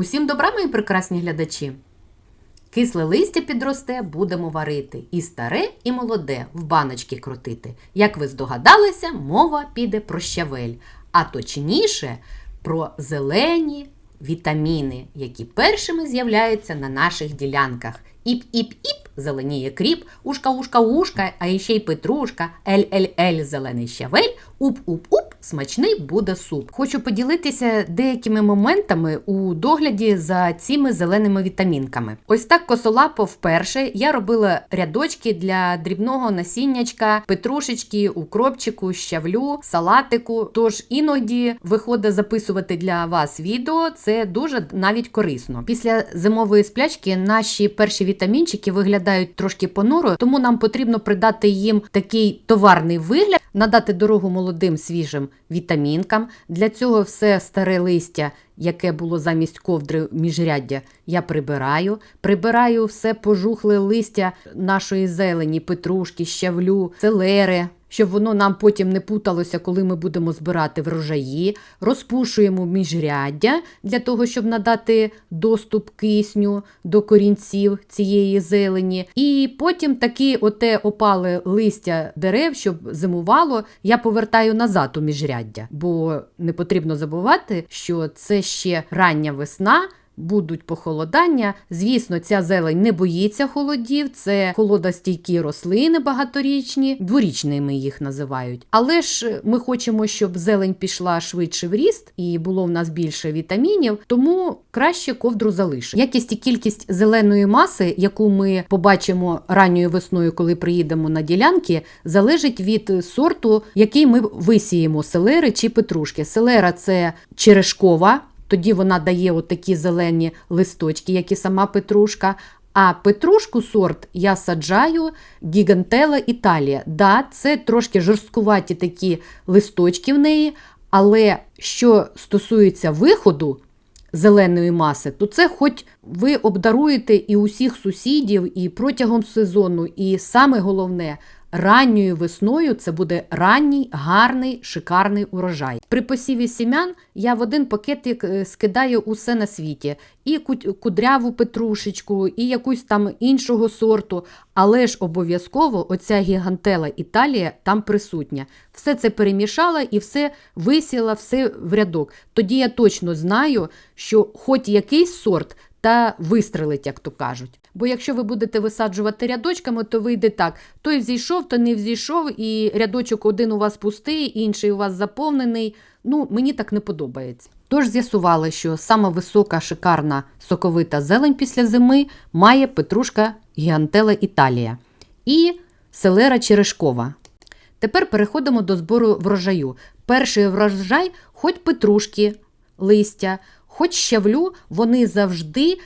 Усім добра, мої прекрасні глядачі! Кисле листя підросте, будемо варити. І старе, і молоде в баночки крутити. Як ви здогадалися, мова піде про щавель, а точніше про зелені вітаміни, які першими з'являються на наших ділянках. Іп-іп-іп, зеленіє кріп, ушка-ушка-ушка, а ще й петрушка, ель-ель-ель, зелений щавель, уп-уп-уп, смачний буде суп. Хочу поділитися деякими моментами у догляді за цими зеленими вітамінками. Ось так косолапо вперше я робила рядочки для дрібного насіннячка, петрушечки, укропчику, щавлю, салатику. Тож іноді виходить записувати для вас відео. Це дуже навіть корисно. Після зимової сплячки наші перші вітамінчики виглядають трошки понуро, тому нам потрібно придати їм такий товарний вигляд, надати дорогу молодим свіжим вітамінкам. Для цього все старе листя, яке було замість ковдри міжряддя, я прибираю. Прибираю все пожухле листя нашої зелені, петрушки, щавлю, селери. Щоб воно нам потім не путалося, коли ми будемо збирати врожаї, розпушуємо міжряддя для того, щоб надати доступ кисню до корінців цієї зелені. І потім такі оте опале листя дерев, щоб зимувало, я повертаю назад у міжряддя. Бо не потрібно забувати, що це ще рання весна. Будуть похолодання. Звісно, ця зелень не боїться холодів, це холодостійкі рослини багаторічні, дворічними їх називають. Але ж ми хочемо, щоб зелень пішла швидше в ріст і було в нас більше вітамінів, тому краще ковдру залишити. Якість і кількість зеленої маси, яку ми побачимо ранньою весною, коли приїдемо на ділянки, залежить від сорту, який ми висіємо селери чи петрушки. Селера це черешкова. Тоді вона дає отакі зелені листочки, як і сама петрушка. А петрушку сорт я саджаю Гігантела Італія. Да, це трошки жорсткуваті такі листочки в неї, але що стосується виходу зеленої маси, то це хоч ви обдаруєте і усіх сусідів, і протягом сезону, і саме головне. Ранньою весною це буде ранній, гарний, шикарний урожай. При посіві сім'ян я в один пакетик е, скидаю усе на світі: і кудряву петрушечку, і якусь там іншого сорту. Але ж обов'язково оця гігантела Італія там присутня. Все це перемішала і все висіла, все в рядок. Тоді я точно знаю, що хоч якийсь сорт та вистрелить, як то кажуть. Бо якщо ви будете висаджувати рядочками, то вийде так: той взійшов, то не взійшов, і рядочок один у вас пустий, інший у вас заповнений. Ну, мені так не подобається. Тож з'ясували, що сама висока, шикарна соковита зелень після зими має петрушка гіантела Італія і селера черешкова. Тепер переходимо до збору врожаю. Перший врожай, хоч петрушки, листя, хоч щавлю, вони завжди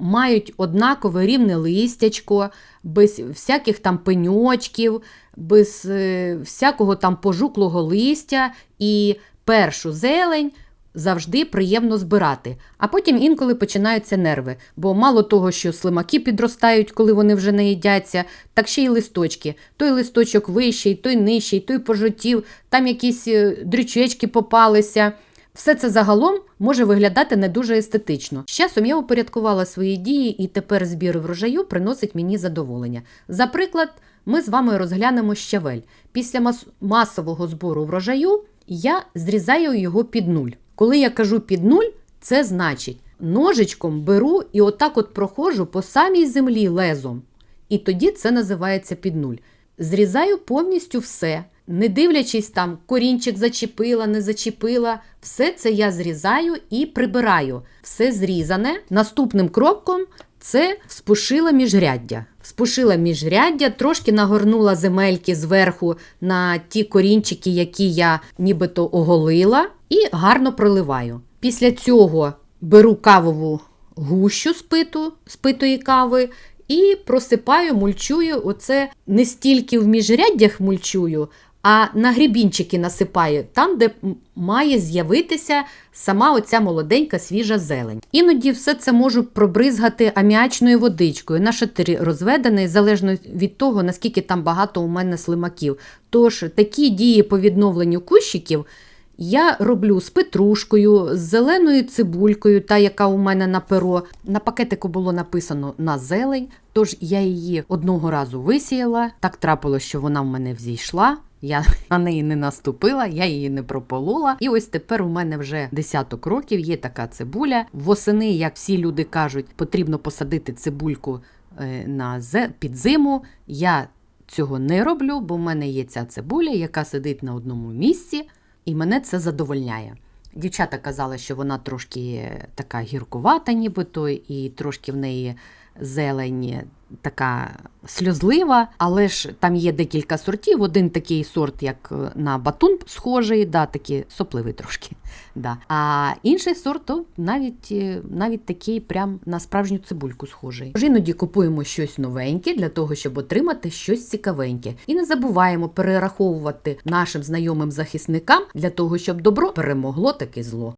мають однакове рівне листячко, без всяких там пеньочків, без е, всякого там пожуклого листя і першу зелень. Завжди приємно збирати, а потім інколи починаються нерви, бо мало того, що слимаки підростають, коли вони вже не їдяться, так ще й листочки. Той листочок вищий, той нижчий, той пожотів, там якісь е, дрючечки попалися. Все це загалом може виглядати не дуже естетично. З часом я упорядкувала свої дії, і тепер збір врожаю приносить мені задоволення. За приклад, ми з вами розглянемо щавель. Після мас масового збору врожаю я зрізаю його під нуль. Коли я кажу під нуль, це значить ножичком беру і отак от проходжу по самій землі лезом. І тоді це називається під нуль. Зрізаю повністю все. Не дивлячись там, корінчик зачепила, не зачепила, все це я зрізаю і прибираю. Все зрізане. Наступним кроком це спушила міжряддя. Спушила міжряддя, трошки нагорнула земельки зверху на ті корінчики, які я нібито оголила, і гарно проливаю. Після цього беру кавову гущу спиту, спитої кави. І просипаю, мульчую. Оце не стільки в міжряддях мульчую, а на грібінчики насипаю там, де має з'явитися сама оця молоденька свіжа зелень. Іноді все це можу пробризгати аміачною водичкою на шатирі розведений, залежно від того, наскільки там багато у мене слимаків. Тож такі дії по відновленню кущиків я роблю з петрушкою, з зеленою цибулькою, та яка у мене на перо. На пакетику було написано на зелень, тож я її одного разу висіяла. Так трапилось, що вона в мене взійшла. Я на неї не наступила, я її не прополола. І ось тепер у мене вже десяток років є така цибуля. Восени, як всі люди кажуть, потрібно посадити цибульку е, на зе- під зиму. Я цього не роблю, бо в мене є ця цибуля, яка сидить на одному місці, і мене це задовольняє. Дівчата казали, що вона трошки така гіркувата, нібито, і трошки в неї зелень така сльозлива, але ж там є декілька сортів. Один такий сорт, як е, на батун схожий, да, такий сопливий трошки. Да. А інший сорт то навіть, е, навіть такий прям на справжню цибульку схожий. Тож іноді купуємо щось новеньке для того, щоб отримати щось цікавеньке. І не забуваємо перераховувати нашим знайомим захисникам для того, щоб добро перемогло таки зло.